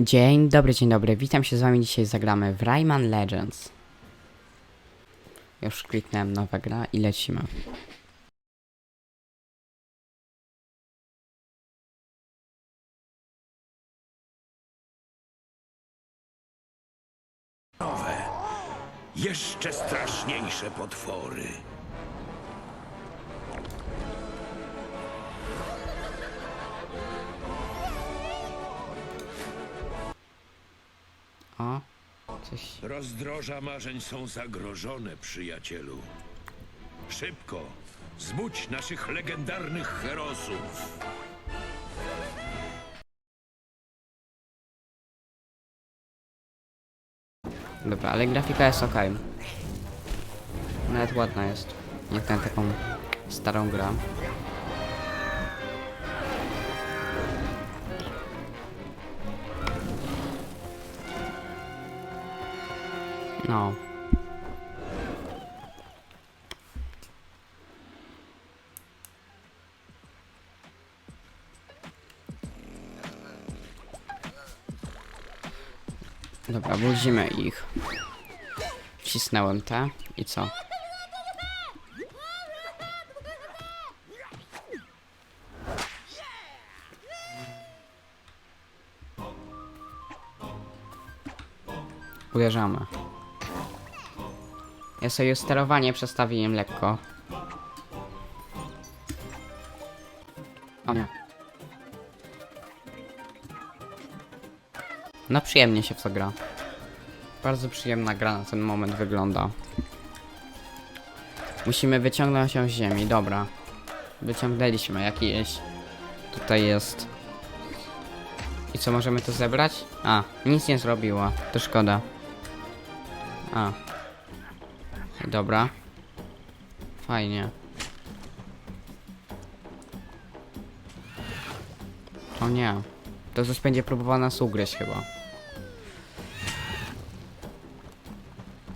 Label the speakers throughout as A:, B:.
A: Dzień dobry, dzień dobry. Witam się z wami dzisiaj zagramy w Rayman Legends. Już kliknąłem nowa gra i lecimy.
B: Nowe, jeszcze straszniejsze potwory.
A: Coś...
B: Rozdroża marzeń są zagrożone, przyjacielu. Szybko, zbudź naszych legendarnych herosów.
A: Dobra, ale grafika jest ok. Nawet ładna jest. Jak na taką starą grę. No. Dobra, budzimy ich. Wcisnąłem te i co? Uderzamy. Ja sobie sterowanie przestawiłem lekko. O nie. No przyjemnie się w to gra. Bardzo przyjemna gra na ten moment wygląda. Musimy wyciągnąć ją z ziemi, dobra. Wyciągnęliśmy jakieś. Tutaj jest. I co, możemy to zebrać? A, nic nie zrobiła. To szkoda. A. Dobra. Fajnie. O nie. To coś będzie próbował nas ugryźć chyba.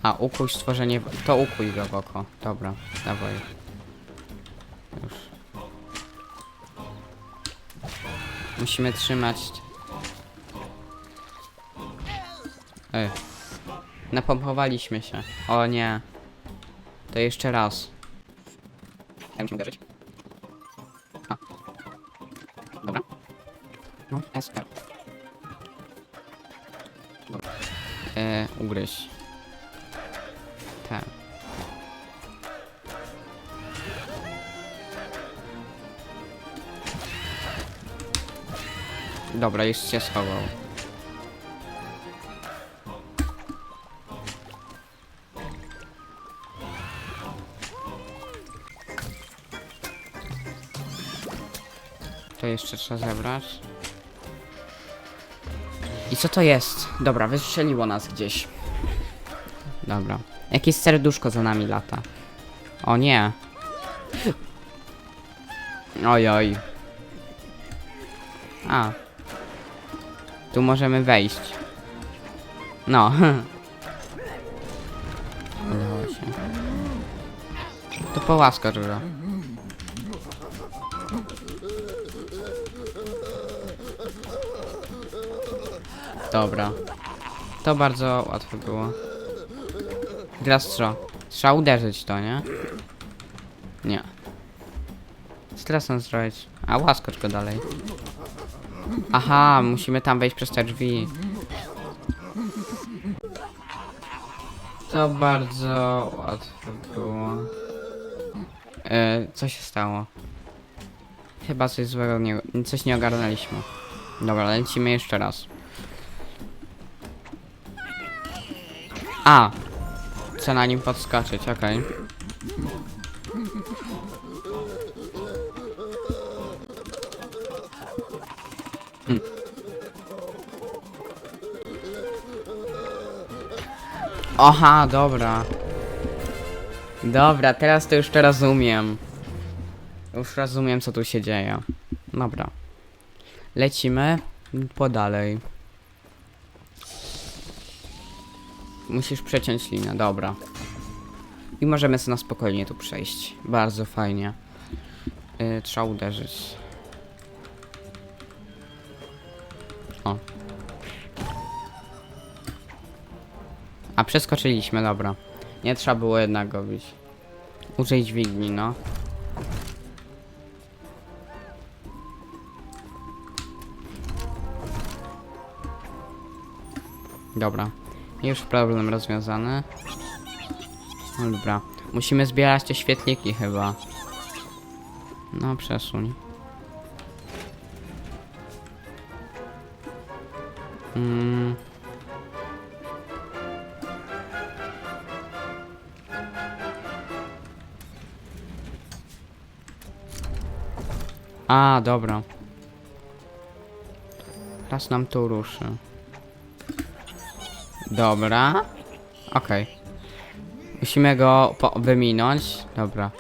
A: A, ukuj stworzenie... To ukuj go w oko. Dobra, dawaj. Już. Musimy trzymać... Ej. Napompowaliśmy się. O nie. To jeszcze raz. Ja musimy uderzyć. A. Dobra. No, SR. Dobra. E, ugryź. Tak. Dobra, już się schował. Jeszcze trzeba zebrać. I co to jest? Dobra, wystrzeliło nas gdzieś. Dobra. Jakieś serduszko za nami lata. O nie. Oj, oj. A. Tu możemy wejść. No. Udało się. To połaska duża. Dobra. To bardzo łatwe było. Teraz co? Trzeba uderzyć to, nie? Nie. Mam zrobić? A, łaskocz go dalej. Aha, musimy tam wejść przez te drzwi. To bardzo łatwe było. E, co się stało? Chyba coś złego nie... coś nie ogarnęliśmy. Dobra, lecimy jeszcze raz. A! Chcę na nim podskoczyć, okej. Hmm. Aha, dobra. Dobra, teraz to już to rozumiem. Już rozumiem, co tu się dzieje. Dobra. Lecimy po dalej. Musisz przeciąć linę, dobra. I możemy sobie na spokojnie tu przejść. Bardzo fajnie. Yy, trzeba uderzyć. O. A, przeskoczyliśmy, dobra. Nie trzeba było jednak go bić. Użyj dźwigni, no. Dobra. Już problem rozwiązany. No dobra. Musimy zbierać te świetliki chyba. No, przesuń. Mm. A, dobra. Raz nam tu ruszy. Dobra. Okej. Musimy go wyminąć. Dobra.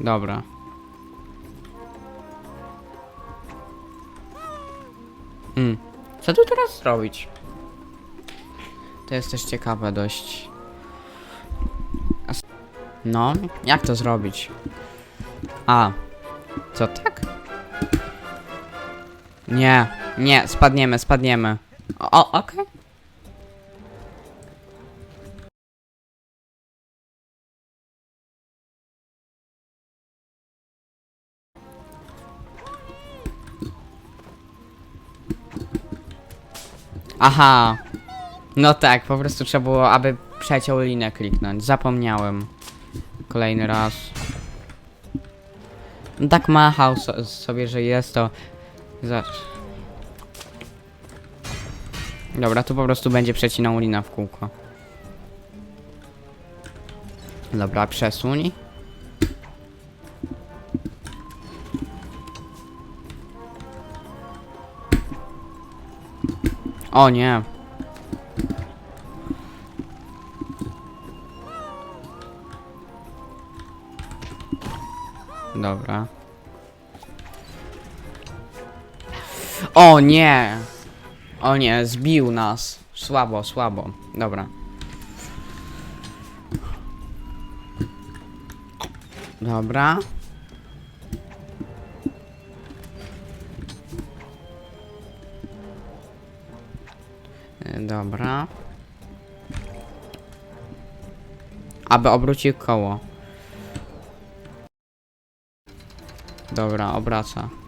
A: Dobra. Mm. Co tu teraz zrobić? To jest też ciekawe dość. No, jak to zrobić? A. Co tak? Nie, nie, spadniemy, spadniemy. O, okej. Aha. No tak, po prostu trzeba było, aby przeciął linę kliknąć. Zapomniałem. Kolejny raz. No tak machał so sobie, że jest to... Zacz. Dobra, tu po prostu będzie przecinał lina w kółko. Dobra, przesuń. O nie. Dobra. O nie! O nie, zbił nas. Słabo, słabo. Dobra. Dobra. E, Dobra. Aby obrócił koło. Dobra, obraca.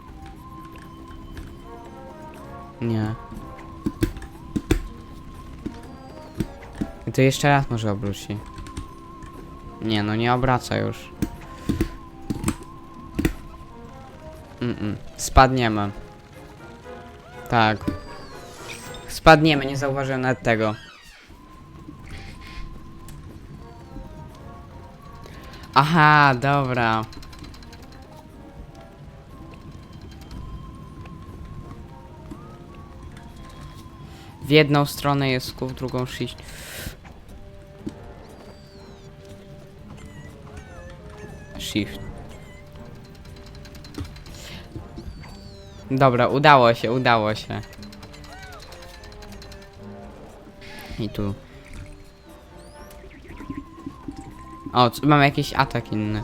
A: Nie. I to jeszcze raz może obróci. Nie, no nie obraca już. Mm, -mm. Spadniemy. Tak. Spadniemy, nie zauważyłem nawet tego. Aha, dobra. W jedną stronę jest skół, w drugą shift. Shift. Dobra, udało się, udało się. I tu. O, mam jakiś atak inny.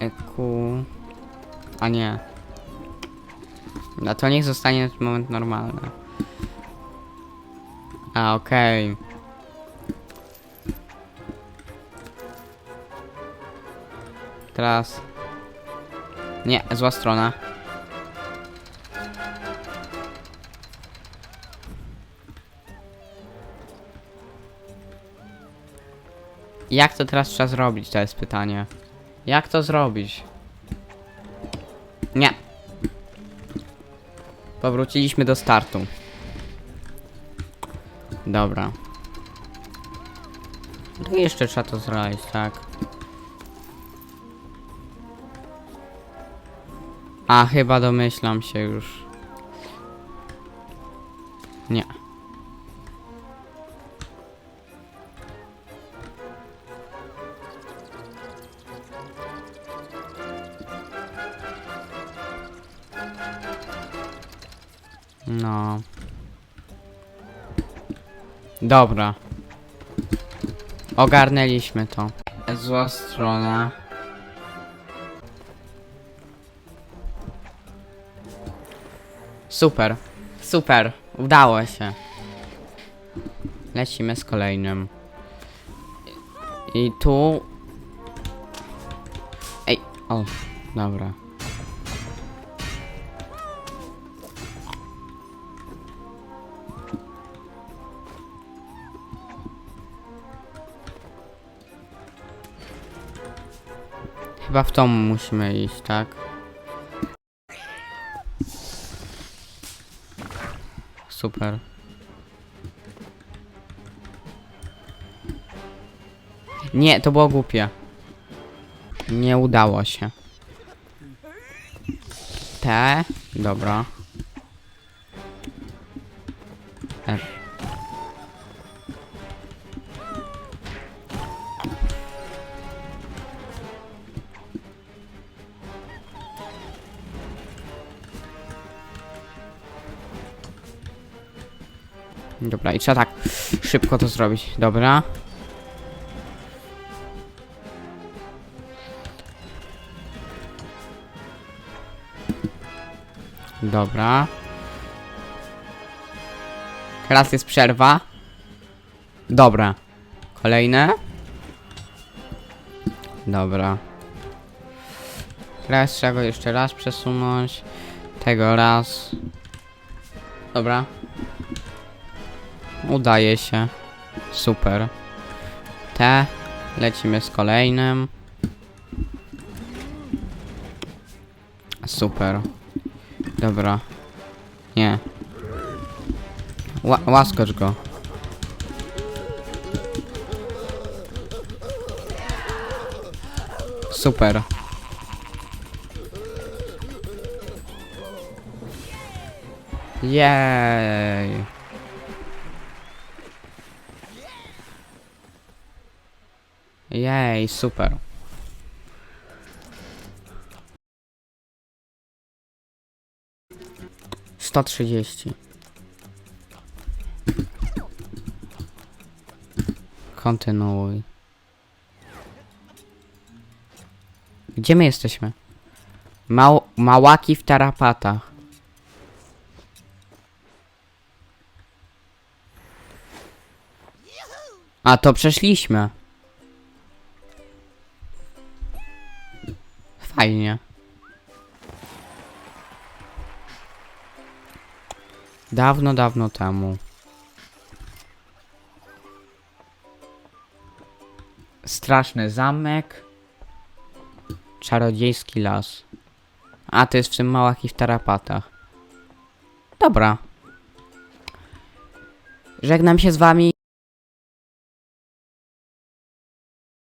A: E, Ku... A nie. No to niech zostanie na ten moment normalny. A, okej. Teraz... Nie, zła strona. Jak to teraz trzeba zrobić, to jest pytanie. Jak to zrobić? Nie. Powróciliśmy do startu. Dobra. I jeszcze trzeba to zrobić, tak. A, chyba domyślam się już. Nie. Dobra. Ogarnęliśmy to. Zła strona. Super. Super. Udało się. Lecimy z kolejnym. I tu... Ej, o, dobra. Chyba w musimy iść, tak? Super. Nie, to było głupie. Nie udało się. T, dobra. Dobra, i trzeba tak szybko to zrobić. Dobra. Dobra. Teraz jest przerwa. Dobra. Kolejne. Dobra. Teraz trzeba go jeszcze raz przesunąć. Tego raz. Dobra. Udaje się. Super. Te. Lecimy z kolejnym. Super. Dobra. Nie. Ła go. Super. Jej. Jej, super. Sto trzydzieści. Kontynuuj. Gdzie my jesteśmy? Mał małaki w tarapatach. A to przeszliśmy. Fajnie. Dawno, dawno temu. Straszny zamek. Czarodziejski las. A, to jest w tym małach i w tarapatach. Dobra. Żegnam się z wami.